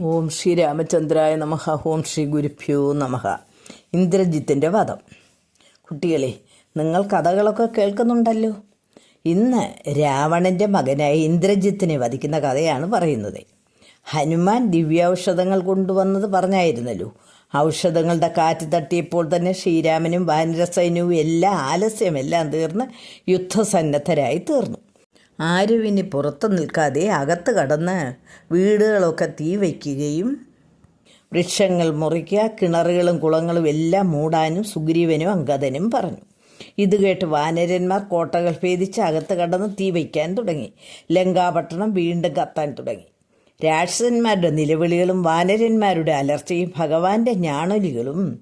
ഓം ശ്രീ രാമചന്ദ്രായ നമഹ ഓം ശ്രീ ഗുരുഭ്യോ നമഹ. ഇന്ദ്രജിത്തിന്റെ വധം. കുട്ടികളെ നിങ്ങൾ കഥകളൊക്കെ കേൾക്കുന്നുണ്ടല്ലോ. ഇന്ന് രാവണന്റെ മകനായ ഇന്ദ്രജിത്തിനെ വധിക്കുന്ന കഥയാണ് പറയുന്നത്. ഹനുമാൻ ദിവ്യൌഷധങ്ങൾ കൊണ്ടുവന്നത് പറഞ്ഞായിരുന്നല്ലോ. ഔഷധങ്ങളുടെ കാറ്റ് തട്ടിയപ്പോൾ തന്നെ ശ്രീരാമനും വാനരസൈന്യവും എല്ലാം ആലസ്യമെല്ലാം തീർന്ന് യുദ്ധസന്നദ്ധരായി തീർന്നു. ആരും പുറത്ത് പുറത്തു നിൽക്കാതെ അകത്ത് കടന്ന് വീടുകളൊക്കെ തീ വയ്ക്കുകയും വൃക്ഷങ്ങൾ മുറിക്കുക കിണറുകളും കുളങ്ങളും എല്ലാം മൂടാനും സുഗ്രീവനും അങ്കദനും പറഞ്ഞു. ഇത് കേട്ട് വാനരന്മാർ കോട്ടകൾ ഭേദിച്ച് അകത്ത് കടന്ന് തീ വയ്ക്കാൻ തുടങ്ങി. ലങ്കാപട്ടണം വീണ്ടും കത്താൻ തുടങ്ങി. രാക്ഷസന്മാരുടെ നിലവിളികളും വാനരന്മാരുടെ അലർച്ചയും ഭഗവാന്റെ ഞാണൊലികളും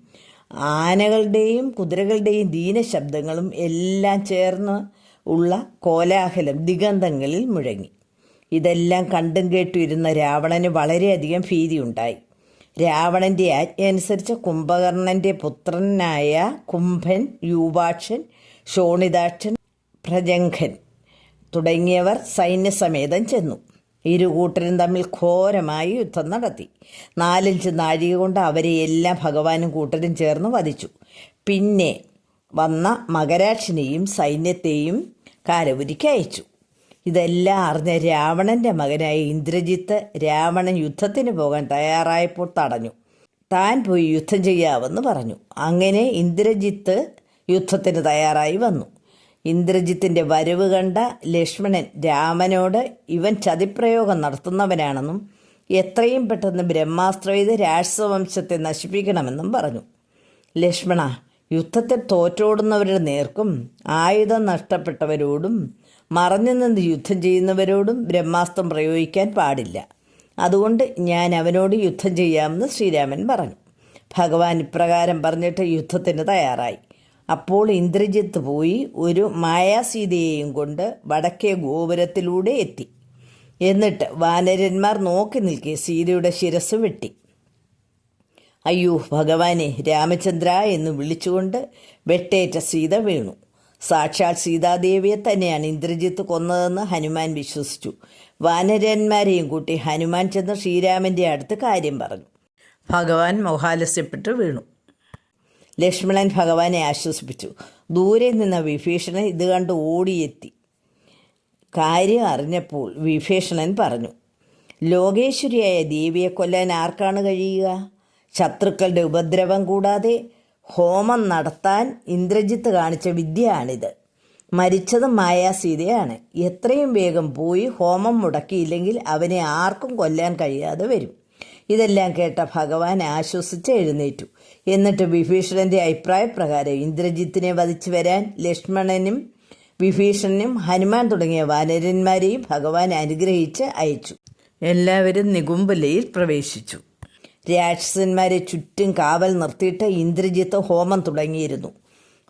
ആനകളുടെയും കുതിരകളുടെയും ദീനശബ്ദങ്ങളും എല്ലാം ചേർന്ന് ഉള്ള കോലാഹലം ദിഗന്ധങ്ങളിൽ മുഴങ്ങി. ഇതെല്ലാം കണ്ടും കേട്ടും ഇരുന്ന രാവണന് വളരെയധികം ഭീതിയുണ്ടായി. രാവണന്റെ ആജ്ഞയനുസരിച്ച് കുംഭകർണന്റെ പുത്രനായ കുംഭൻ യൂപാക്ഷൻ ശോണിതാക്ഷൻ പ്രജംഘൻ തുടങ്ങിയവർ സൈന്യസമേതം ചെന്നു. ഇരുകൂട്ടരും തമ്മിൽ ഘോരമായി യുദ്ധം നടത്തി. നാലഞ്ച് നാഴിക കൊണ്ട് അവരെ എല്ലാം ഭഗവാനും കൂട്ടരും ചേർന്ന് വധിച്ചു. പിന്നെ വന്ന മകരാക്ഷിനെയും സൈന്യത്തെയും കാലപുരിക്ക് അയച്ചു. ഇതെല്ലാം അറിഞ്ഞ രാവണന്റെ മകനായ ഇന്ദ്രജിത്ത് രാവണൻ യുദ്ധത്തിന് പോകാൻ തയ്യാറായപ്പോൾ തടഞ്ഞു. താൻ പോയി യുദ്ധം ചെയ്യാമെന്ന് പറഞ്ഞു. അങ്ങനെ ഇന്ദ്രജിത്ത് യുദ്ധത്തിന് തയ്യാറായി വന്നു. ഇന്ദ്രജിത്തിന്റെ വരവ് കണ്ട ലക്ഷ്മണൻ രാമനോട് ഇവൻ ചതിപ്രയോഗം നടത്തുന്നവനാണെന്നും എത്രയും പെട്ടെന്ന് ബ്രഹ്മാസ്ത്രവിത് രാക്ഷസവംശത്തെ നശിപ്പിക്കണമെന്നും പറഞ്ഞു. ലക്ഷ്മണ യുദ്ധത്തിൽ തോറ്റോടുന്നവരുടെ നേർക്കും ആയുധം നഷ്ടപ്പെട്ടവരോടും മറഞ്ഞു നിന്ന് യുദ്ധം ചെയ്യുന്നവരോടും ബ്രഹ്മാസ്ത്രം പ്രയോഗിക്കാൻ പാടില്ല. അതുകൊണ്ട് ഞാൻ അവനോട് യുദ്ധം ചെയ്യാമെന്ന് ശ്രീരാമൻ പറഞ്ഞു. ഭഗവാൻ ഇപ്രകാരം പറഞ്ഞിട്ട് യുദ്ധത്തിന് തയ്യാറായി. അപ്പോൾ ഇന്ദ്രജിത്ത് പോയി ഒരു മായാസീതയെയും കൊണ്ട് വടക്കേ ഗോപുരത്തിലൂടെ എത്തി. എന്നിട്ട് വാനരന്മാർ നോക്കി നിൽക്കി സീതയുടെ ശിരസ് വെട്ടി. അയ്യോ ഭഗവാനെ രാമചന്ദ്ര എന്ന് വിളിച്ചുകൊണ്ട് വെട്ടേറ്റ സീത വീണു. സാക്ഷാൽ സീതാദേവിയെ തന്നെയാണ് ഇന്ദ്രജിത്ത് കൊന്നതെന്ന് ഹനുമാൻ വിശ്വസിച്ചു. വാനരന്മാരെയും കൂട്ടി ഹനുമാൻ ചെന്ന് ശ്രീരാമന്റെ അടുത്ത് കാര്യം പറഞ്ഞു. ഭഗവാൻ മോഹാലസ്യപ്പെട്ട് വീണു. ലക്ഷ്മണൻ ഭഗവാനെ ആശ്വസിപ്പിച്ചു. ദൂരെ നിന്ന വിഭീഷണൻ ഇത് കണ്ട് ഓടിയെത്തി. കാര്യം അറിഞ്ഞപ്പോൾ വിഭീഷണൻ പറഞ്ഞു ലോകേശ്വരിയായ ദേവിയെ കൊല്ലാൻ ആർക്കാണ് കഴിയുക? ശത്രുക്കളുടെ ഉപദ്രവം കൂടാതെ ഹോമം നടത്താൻ ഇന്ദ്രജിത്ത് കാണിച്ച വിദ്യയാണിത്. മരിച്ചത് മായാസീതയാണ്. എത്രയും വേഗം പോയി ഹോമം മുടക്കിയില്ലെങ്കിൽ അവനെ ആർക്കും കൊല്ലാൻ കഴിയാതെ വരും. ഇതെല്ലാം കേട്ട ഭഗവാൻ ആശ്വസിച്ച് എഴുന്നേറ്റു. എന്നിട്ട് വിഭീഷണന്റെ അഭിപ്രായപ്രകാരം ഇന്ദ്രജിത്തിനെ വധിച്ചു വരാൻ ലക്ഷ്മണനും വിഭീഷണനും ഹനുമാൻ തുടങ്ങിയ വാനരന്മാരെയും ഭഗവാൻ അനുഗ്രഹിച്ച് അയച്ചു. എല്ലാവരും നികുംബലയിൽ പ്രവേശിച്ചു. രാക്ഷസന്മാരെ ചുറ്റും കാവൽ നിർത്തിയിട്ട് ഇന്ദ്രജിത്ത് ഹോമം തുടങ്ങിയിരുന്നു.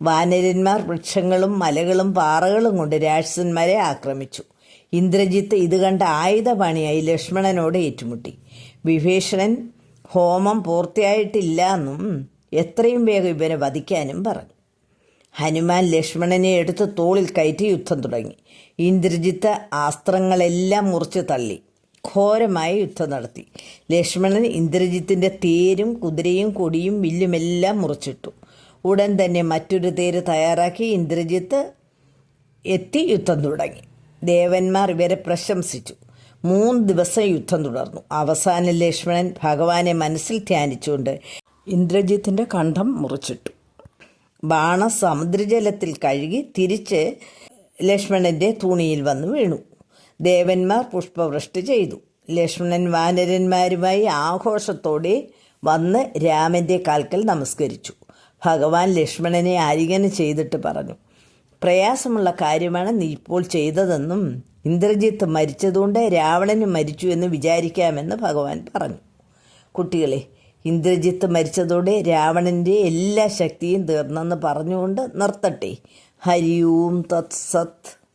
വാനരന്മാർ വൃക്ഷങ്ങളും മലകളും പാറകളും കൊണ്ട് രാക്ഷസന്മാരെ ആക്രമിച്ചു. ഇന്ദ്രജിത്ത് ഇത് കണ്ട ആയുധപാണിയായി ലക്ഷ്മണനോട് ഏറ്റുമുട്ടി. വിഭീഷണൻ ഹോമം പൂർത്തിയായിട്ടില്ല എന്നും എത്രയും വേഗം ഇവനെ വധിക്കാനും പറഞ്ഞു. ഹനുമാൻ ലക്ഷ്മണനെ എടുത്ത് തോളിൽ കയറ്റി യുദ്ധം തുടങ്ങി. ഇന്ദ്രജിത്ത് ആസ്ത്രങ്ങളെല്ലാം മുറിച്ച് തള്ളി. ഘോരമായ യുദ്ധം നടത്തി. ലക്ഷ്മണൻ ഇന്ദ്രജിത്തിന്റെ തേരും കുതിരയും കൊടിയും വില്ലുമെല്ലാം മുറിച്ചിട്ടു. ഉടൻ തന്നെ മറ്റൊരു തേര് തയ്യാറാക്കി ഇന്ദ്രജിത്ത് എത്തി യുദ്ധം തുടങ്ങി. ദേവന്മാർ ഇവരെ പ്രശംസിച്ചു. മൂന്ന് ദിവസം യുദ്ധം തുടർന്നു. അവസാനം ലക്ഷ്മണൻ ഭഗവാനെ മനസ്സിൽ ധ്യാനിച്ചുകൊണ്ട് ഇന്ദ്രജിത്തിന്റെ കണ്ഠം മുറിച്ചിട്ടു. ബാണ സമുദ്രജലത്തിൽ കഴുകി തിരിച്ച് ലക്ഷ്മണന്റെ തുണിയിൽ വന്ന് വീണു. ദേവന്മാർ പുഷ്പവൃഷ്ടി ചെയ്തു. ലക്ഷ്മണൻ വാനരന്മാരുമായി ആഘോഷത്തോടെ വന്ന് രാമന്റെ കാൽക്കൽ നമസ്കരിച്ചു. ഭഗവാൻ ലക്ഷ്മണനെ ആലിംഗനം ചെയ്തിട്ട് പറഞ്ഞു പ്രയാസമുള്ള കാര്യമാണ് നീ ഇപ്പോൾ ചെയ്തതെന്നും ഇന്ദ്രജിത്ത് മരിച്ചതുകൊണ്ട് രാവണന് മരിച്ചു എന്ന് വിചാരിക്കാമെന്ന് ഭഗവാൻ പറഞ്ഞു. കുട്ടികളെ ഇന്ദ്രജിത്ത് മരിച്ചതോടെ രാവണന്റെ എല്ലാ ശക്തിയും തീർന്നെന്ന് പറഞ്ഞുകൊണ്ട് നിർത്തട്ടെ. ഹരിയൂം തത്സത്ത്